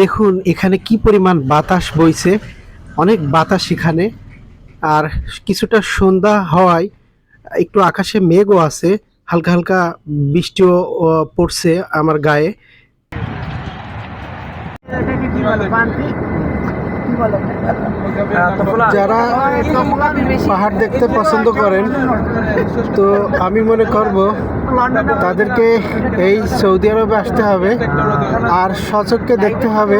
দেখুন, এখানে কি পরিমাণ বাতাস বইছে? অনেক বাতাস এখানে। আর কিছুটা সন্ধ্যা হওয়ায় একটু আকাশে মেঘও আছে। হালকা হালকা বৃষ্টিও পড়ছে আমার গায়ে। যারা পাহাড় দেখতে পছন্দ করেন তো আমি মনে করব তাদেরকে এই সৌদি আরবে আসতে হবে আর সচককে দেখতে হবে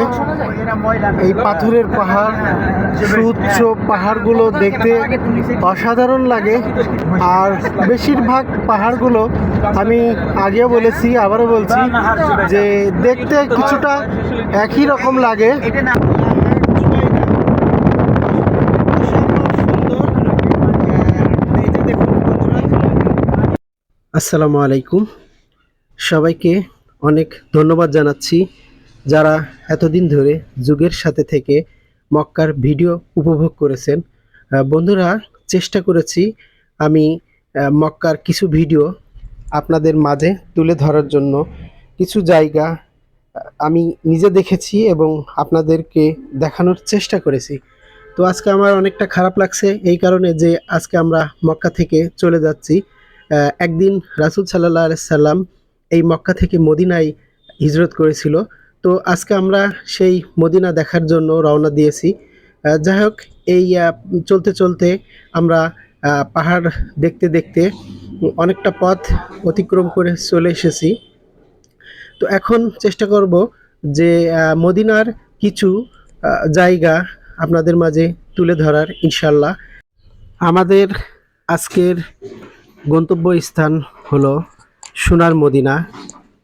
এই পাথরের পাহাড় সুউচ্চ পাহাড়গুলো দেখতে অসাধারণ লাগে। আর বেশিরভাগ পাহাড়গুলো আমি আগেও বলেছি আবারও বলছি যে দেখতে কিছুটা একই রকম লাগে। আসসালামু আলাইকুম। সবাইকে অনেক ধন্যবাদ জানাচ্ছি যারা এতদিন ধরে যুগের সাথে থেকে মক্কার ভিডিও উপভোগ করেছেন। বন্ধুরা, চেষ্টা করেছি আমি মক্কার কিছু ভিডিও আপনাদের মাঝে তুলে ধরার জন্য। কিছু জায়গা আমি নিজে দেখেছি এবং আপনাদেরকে দেখানোর চেষ্টা করেছি। তো আজকে আমার অনেকটা খারাপ লাগছে এই কারণে যে আজকে আমরা মক্কা থেকে চলে যাচ্ছি। একদিন রাসুল সাল্লাহ সাল্লাম এই মক্কা থেকে মদিনায় হিজরত করেছিল। তো আজকে আমরা সেই মদিনা দেখার জন্য রওনা দিয়েছি। যাই হোক, এই চলতে চলতে আমরা পাহাড় দেখতে দেখতে অনেকটা পথ অতিক্রম করে চলে এসেছি। তো এখন চেষ্টা করব যে মদিনার কিছু জায়গা আপনাদের মাঝে তুলে ধরার ইনশাল্লাহ আমাদের আজকের গন্তব্য স্থান হলো সোনার মদিনা।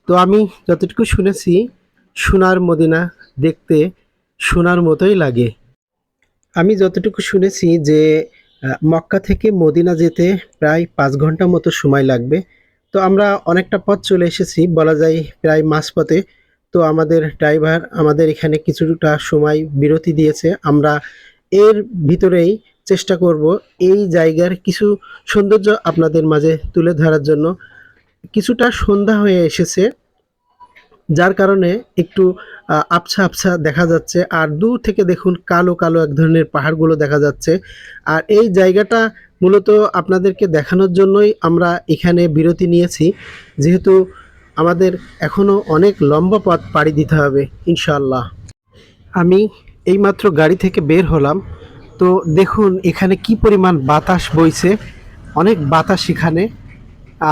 তো আমি যতটুকু শুনেছি, সোনার মদিনা দেখতে সোনার মতোই লাগে। আমি যতটুকু শুনেছি যে মক্কা থেকে মদিনা যেতে প্রায় পাঁচ ঘণ্টা মতো সময় লাগবে। তো আমরা অনেকটা পথ চলে এসেছি, বলা যায় প্রায় মাঝপথে। তো আমাদের ড্রাইভার আমাদের এখানে কিছুটা সময় বিরতি দিয়েছে। আমরা এর ভিতরেই চেষ্টা করব এই জায়গার কিছু সৌন্দর্য আপনাদের মাঝে তুলে ধরার জন্য। কিছুটা সন্ধ্যা হয়ে এসেছে, যার কারণে একটু আবছা আবছা দেখা যাচ্ছে। আর দূর থেকে দেখুন কালো কালো এক ধরনের পাহাড়গুলো দেখা যাচ্ছে। আর এই জায়গাটা মূলত আপনাদেরকে দেখানোর জন্যই আমরা এখানে বিরতি নিয়েছি। যেহেতু আমাদের এখনও অনেক লম্বা পথ পাড়ি দিতে হবে ইনশাল্লাহ আমি এইমাত্র গাড়ি থেকে বের হলাম। তো দেখুন, এখানে কি পরিমাণ বাতাস বইছে? অনেক বাতাস এখানে।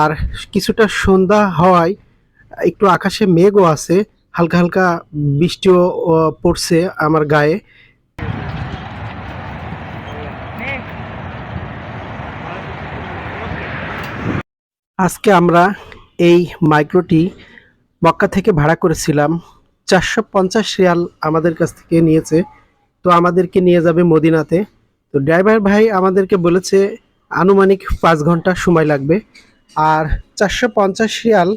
আর কিছুটা সন্ধ্যা হওয়ায় একটু আকাশে মেঘও আছে। হালকা হালকা বৃষ্টিও পড়ছে আমার গায়ে। আজকে আমরা এই মাইক্রোটি মক্কা থেকে ভাড়া করেছিলাম। চারশো পঞ্চাশ রিয়াল আমাদের কাছ থেকে নিয়েছে। তো আমাদেরকে নিয়ে যাবে মদিনাতে। তো ড্রাইভার ভাই আমাদেরকে বলেছে, আনুমানিক পাঁচ ঘণ্টা সময় লাগবে। আর চারশো পঞ্চাশ রিয়াল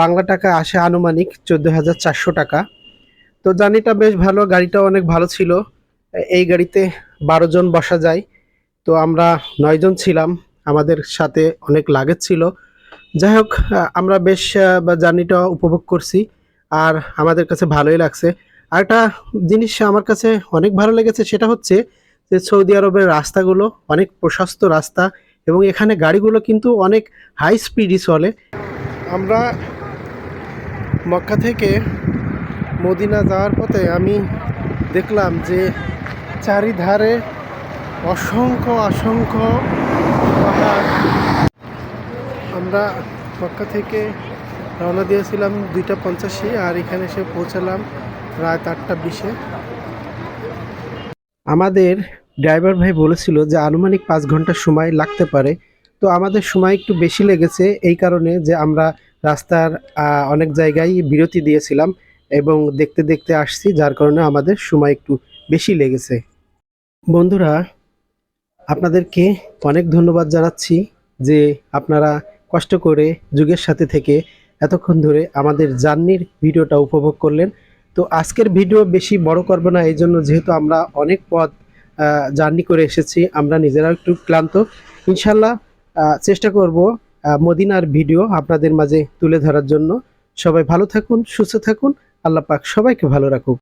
বাংলা টাকা আসে আনুমানিক চোদ্দ হাজার চারশো টাকা। তো জার্নিটা বেশ ভালো গাড়িটা অনেক ভালো ছিল। এই গাড়িতে বারো জন বসা যায়। তো আমরা নয়জন ছিলাম, আমাদের সাথে অনেক লাগেজ ছিল। যাই হোক আমরা বেশ জার্নিটা উপভোগ করছি। আর আমাদের কাছে ভালোই লাগছে। আর একটা জিনিস আমার কাছে অনেক ভালো লেগেছে সেটা হচ্ছে যে সৌদি আরবের রাস্তাগুলো অনেক প্রশস্ত রাস্তা এবং এখানে গাড়িগুলো কিন্তু অনেক হাই স্পিডই চলে। আমরা মক্কা থেকে মদিনা যাওয়ার পথে আমি দেখলাম যে চারিধারে অসংখ্য অসংখ্য আমরা মক্কা থেকে রওনা দিয়েছিলাম দুইটা পঞ্চাশে আর এখানে এসে পৌঁছালাম রাত আটটা বিশে। আমাদের ড্রাইভার ভাই বলেছিল যে আনুমানিক পাঁচ ঘণ্টা সময় লাগতে পারে। তো আমাদের সময় একটু বেশি লেগেছে এই কারণে যে আমরা রাস্তার অনেক জায়গায় বিরতি দিয়েছিলাম এবং দেখতে দেখতে আসছি, যার কারণে আমাদের সময় একটু বেশি লেগেছে। বন্ধুরা, আপনাদেরকে অনেক ধন্যবাদ জানাচ্ছি যে আপনারা কষ্ট করে যুগের সাথে থেকে এতক্ষণ ধরে আমাদের জার্নির ভিডিওটা উপভোগ করলেন। তো আজকের ভিডিও বেশি বড় করব না, এই জন্য যেহেতু আমরা অনেক পথ জার্নি করে এসেছি, আমরা নিজেরা একটু ক্লান্ত। ইনশাল্লাহ চেষ্টা করব মদিনার ভিডিও আপনাদের মাঝে তুলে ধরার জন্য। সবাই ভালো থাকুন, সুস্থ থাকুন, আল্লাহ পাক সবাইকে ভালো রাখুক।